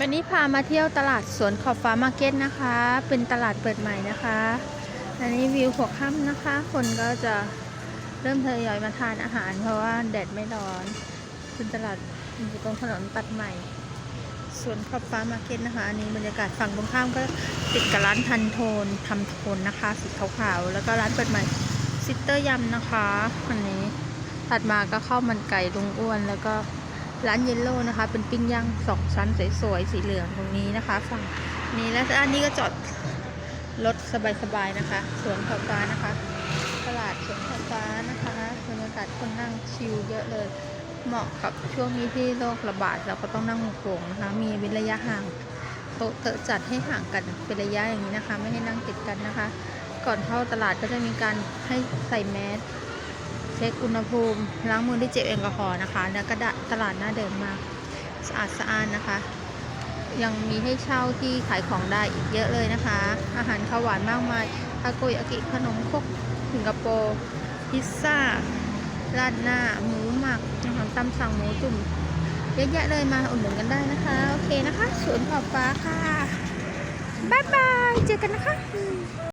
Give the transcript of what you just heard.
วันนี้พามาเที่ยวตลาดสวนขอบฟ้ามาร์เก็ตนะคะ เป็นตลาดเปิดใหม่นะคะอันนี้วิวหัวค่ำนะคะ คนก็จะเริ่มทยอยมาทานอาหาร เพราะว่าแดดไม่ร้อนเป็นตลาดอยู่ตรงถนนตัดใหม่สวนขอบฟ้ามาร์เก็ตนะคะอันนี้บรรยากาศฝั่งตรงข้ามก็ติดกับร้านพันโทนทำโทนนะคะสีขาวๆแล้วก็ร้านเปิดใหม่ซิสเตอร์ยำนะคะอันนี้ถัดมาก็ข้าวมันไก่ลุงอ้วนแล้วก็ ร้านเยลโล่นะคะ เป็นปิ้งย่างสองชั้นสวยๆสีเหลืองตรงนี้นะคะ ฝั่งนี้แล้วอันนี้ก็จอดรถสบายๆนะคะ สวนขอบฟ้านะคะ ตลาดสวนขอบฟ้านะคะบรรยากาศคนนั่งชิลเยอะเลย เหมาะกับช่วงนี้ที่โรคระบาดเราก็ต้องนั่งโขงๆนะคะ มีเว้นระยะห่างโต๊ะเตะจัดให้ห่างกันเป็นระยะอย่างนี้นะคะ ไม่ให้นั่งติดกันนะคะ ก่อนเข้าตลาดก็จะมีการให้ใส่แมส เช็คอุณหภูมิ ล้างมือด้วยเจลแอลกอฮอล์นะคะ แล้วก็ดตลาดหน้าเดินมาสะอาดสะอาดนะคะ ยังมีให้เช่าที่ขายของได้อีกเยอะเลยนะคะ อาหารข้าวหวานมากมายทาโกยากิขนมคกสิงคโปร์พิซซ่าราดหน้า หมูหมักอาหารตามสั่งหมูจุ่มเยอะแยะเลยมาอุดหนุนกันได้นะคะ โอเคนะคะสวนขอบฟ้าค่ะ บ๊ายบาย เจอกันนะคะ